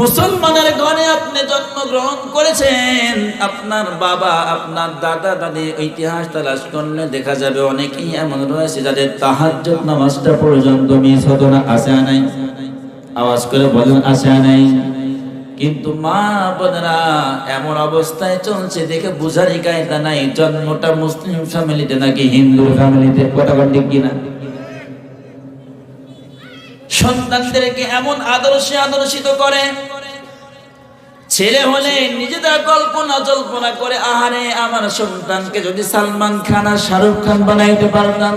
মুসলমানের ঘরে আপনি জন্মগ্রহণ করেছেন। আপনার বাবা, আপনার দাদা, দাদি ইতিহাস তালাশ করলে দেখা যাবে অনেকেই এমন রয়েছে যাদের তাহাজ্জুদ নামাজটা পর্যন্ত মিস হতো না, আসে নাই। আওয়াজ করে বলেন, আসে নাই। কিন্তু মা বোনেরা এমন অবস্থায় চলছে দেখে বুঝারই কায়দা নাই, জন্মটা মুসলিম ফ্যামিলিতে নাকি হিন্দু ফ্যামিলিতে কথা ঠিক কিনা সন্তানদেরকে এমন আদর্শে আদর্শিত করে, ছেলে হলে নিজেদের কল্পনা জল্পনা করে, আহারে, আমার সন্তানকে যদি সালমান খান আর শাহরুখ খান বানাইতে পারতাম।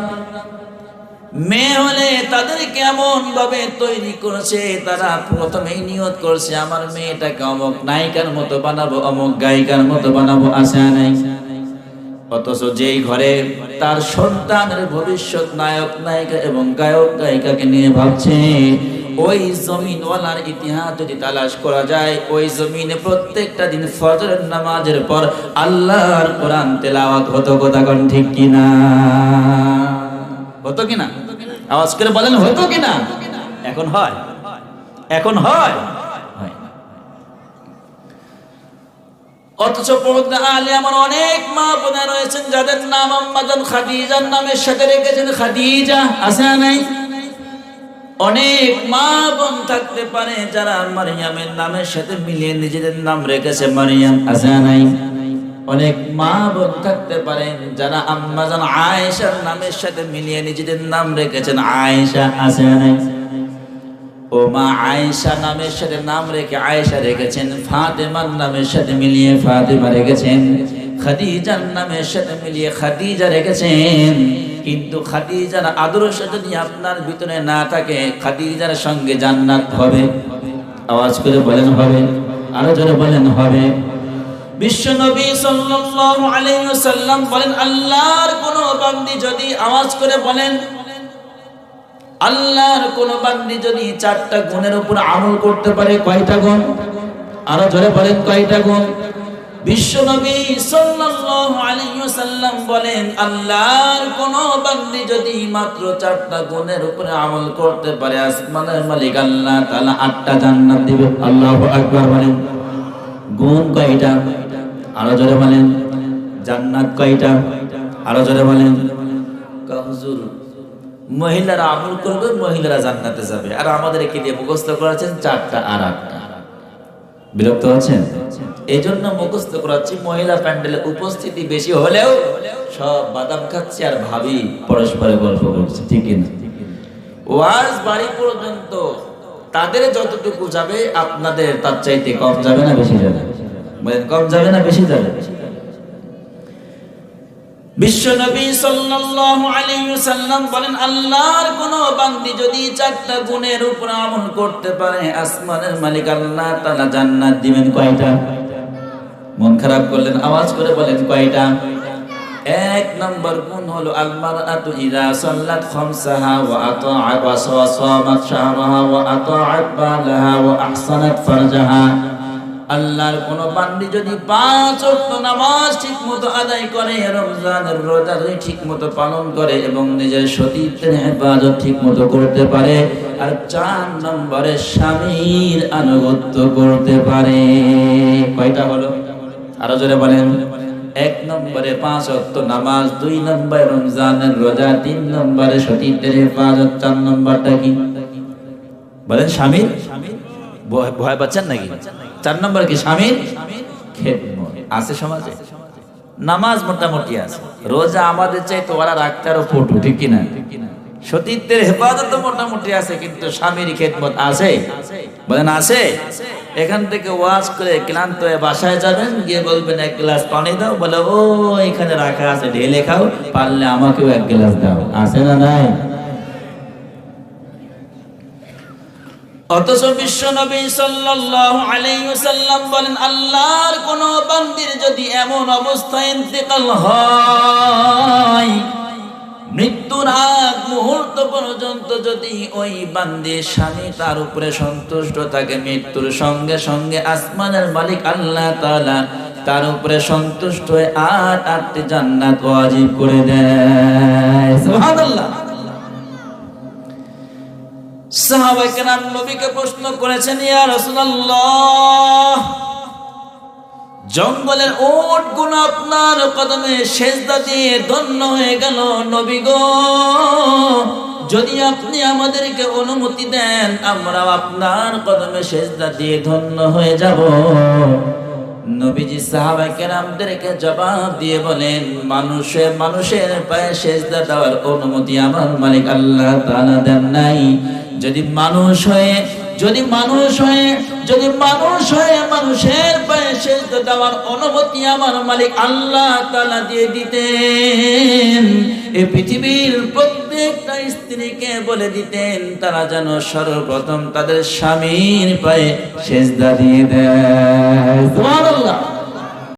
মেয়ে হলে তাদেরকে এমন ভাবে তৈরি করেছে, তারা প্রথমেই নিয়ত করছে, আমার মেয়েটাকে অমুক নায়িকার মতো বানাবো, অমুক গায়িকার মতো বানাবো, আশা নাই। অথচ যেই ঘরে তার সন্তানের ভবিষ্যৎ নায়ক, নায়িকা এবং গায়ক, গায়িকাকে নিয়ে ভাবছে, ওই জমিনওয়ালার ইতিহাস যদি তালাশ করা যায়, ওই জমিনে প্রত্যেকটা দিন ফজরের নামাজের পর আল্লাহর কোরআন তেলাওয়াত হতো কথা কোন ঠিক কিনা? হতো কিনা? আওয়াজ করে বলেন, হতো কিনা? এখন হয়। এখন হয় না। অথচ পর্দা আলে আমার অনেক মা বোনা রয়েছেন, যাদের নাম আম্মাজান খাদিজার নামের সাথে রেখেছেন খাদিজা, আছে নাই? অনেক মা বোন থাকতে পারে যারা মারিয়ামের নামের সাথে মিলিয়ে নিজেদের নাম রেখেছে মারিয়াম, আছে নাই? অনেক মা বোন থাকতে পারেন যারা আম্মাজান আয়েশার নামের সাথে মিলিয়ে নিজেদের নাম রেখেছেন আয়েশা, আছে নাই? ও মা আয়েশা নামের সাথে নাম রেখে আয়েশা রেখেছেন, ফাতেমার নামের সাথে মিলিয়ে ফাতেমা রেখেছেন, খাদিজার নামের সাথে মিলিয়ে খাদিজা রেখেছেন। কিন্তু খাদিজার আদর্শ যদি আপনার ভিতরে না থাকে, খাদিজার সঙ্গে জান্নাত হবে। আওয়াজ করে বলেন হবে, আরও জোরে বলেন হবে। বিশ্ব নবী সাল্লাল্লাহু আলাইহি ওয়াসাল্লাম বলেন, আল্লাহর কোন বান্দি যদি আওয়াজ করে বলেন আল্লাহর কোন বান্দি যদি চারটা গুণের উপর আমল করতে পারে কয়টা গুণ? আরও জোরে বলেন কয়টা গুণ? বলেন, আল্লাহর যদি মাত্র চারটা গুণের উপরে আমল করতে পারে মালিক আল্লাহ আটটা জান্নাত কয়টা? আরও জোরে বলেন। জান্নাত কয়টা? আরও জোরে বলেন। মহিলারা আমল করবে, মহিলারা জান্নাতে যাবে। আর আমাদের কি দিয়ে মুখস্থ করাচ্ছেন চারটা আর আটটা। বিরক্ত আছেন? এই জন্য মুখস্থ করাচ্ছি, মহিলা প্যান্ডেলে উপস্থিতি বেশি হলেও সব বাদাম খাচ্ছে আর ভাবি পরস্পরে গল্প করছে, ঠিক না ওয়াজ বাড়ি পর্যন্ত তাদের যতটুকু যাবে, আপনাদের তার চাইতে কম যাবে না, বেশি যাবে? কম যাবে না, বেশি যাবে? বিশ্বনবী সাল্লাল্লাহু আলাইহি ওয়াসাল্লাম বলেন, আল্লাহর কোন বান্দি যদি চারটা গুণের উপর আমল করতে পারে, আসমানের মালিক আল্লাহ তাআলা জান্নাত দিবেন কয়টা? মন খারাপ করলেন, আওয়াজ করে বলেন, কয়টা? এক নম্বর গুণ হলো সাল্লাত খামসাহা ওয়া আতাআত ওয়া সাওয়ামাত শাহরাহা ওয়া বালাহা ওয়া আহসানাত ফারজাহা। আল্লাহর কোন বান্দি যদি পাঁচ ওয়াক্ত নামাজ ঠিকমতো আদায় করে, রমজানের রোজা যদি ঠিকমতো পালন করে এবং নিজের সতীত্বের হেফাজত ঠিকমতো করতে পারে আর চার নম্বরে স্বামীর আনুগত্য করতে পারে। কয়টা হলো? আরও জোরে বলেন। এক নম্বরে পাঁচ ওয়াক্ত নামাজ, দুই নম্বরে রমজানের রোজা, তিন নম্বরে সতীত্বের হেফাজত, চার নম্বরটা কি? বলেন, স্বামীর? ভয় পাচ্ছেন নাকি? চার নম্বর কি স্বামীর আছে সমাজে? নামাজ মোটামুটি আছে। রোজা আমাদের চাই তো ওরা রাখতে আরও ফটো ঠিক কিনা? সতীত্বের হেফাজত মোটামুটি আছে, কিন্তু স্বামীর খেদমত আছে? বলেন, আছে? এখান থেকে ওয়াজ করে ক্লান্ত হয়ে বাসায় যাবেন, গিয়ে বলবেন, এক গ্লাস পানি দাও। বলে, ও, এখানে রাখা আছে, ঢেলে খাও, পারলে আমাকেও এক গ্লাস দাও। আছে না নাই? অথচ বিশ্ব নবী সাল্লাল্লাহু বলেন, আল্লাহর কোন বান্দির যদি এমন অবস্থায় ইন্তেকাল হয়, মৃত্যুর আগ মুহূর্ত পর্যন্ত যদি ওই বান্দির স্বামী তার উপরে সন্তুষ্ট থাকে, মৃত্যুর সঙ্গে সঙ্গে আসমানের মালিক আল্লাহ তাআলা তার উপরে সন্তুষ্ট হয়ে আট আটটি জান্নাত ওয়াজিব করে দেয়। নবীকে প্রশ্ন করেছেন, ইয়া জঙ্গলের ওটগুলো আপনার কদমে সেজদা দিয়ে ধন্য হয়ে গেল নবী গো। যদি আপনি আমাদেরকে অনুমতি দেন আমরা আপনার কদমে সেজদা দিয়ে ধন্য হয়ে যাব। নবীজি কেরামদেরকে জবাব দিয়ে বলেন, মানুষে, মানুষের পায়ে সেজদা দেওয়ার অনুমতি আমার মালিক আল্লাহ দেন নাই। যদি মানুষ হয়ে, যদি মানুষ হয়ে, যদি মানুষ হয়ে মানুষের পায়ে সেজদা দেওয়ার অনুমতি আমার মালিক আল্লাহ তালা দিয়ে দিতেন এই পৃথিবীর প্রত্যেকটা স্ত্রীকে বলে দিতেন, তারা যেন সর্বপ্রথম তাদের স্বামীর পায়ে সেজদা দিয়ে দেয়।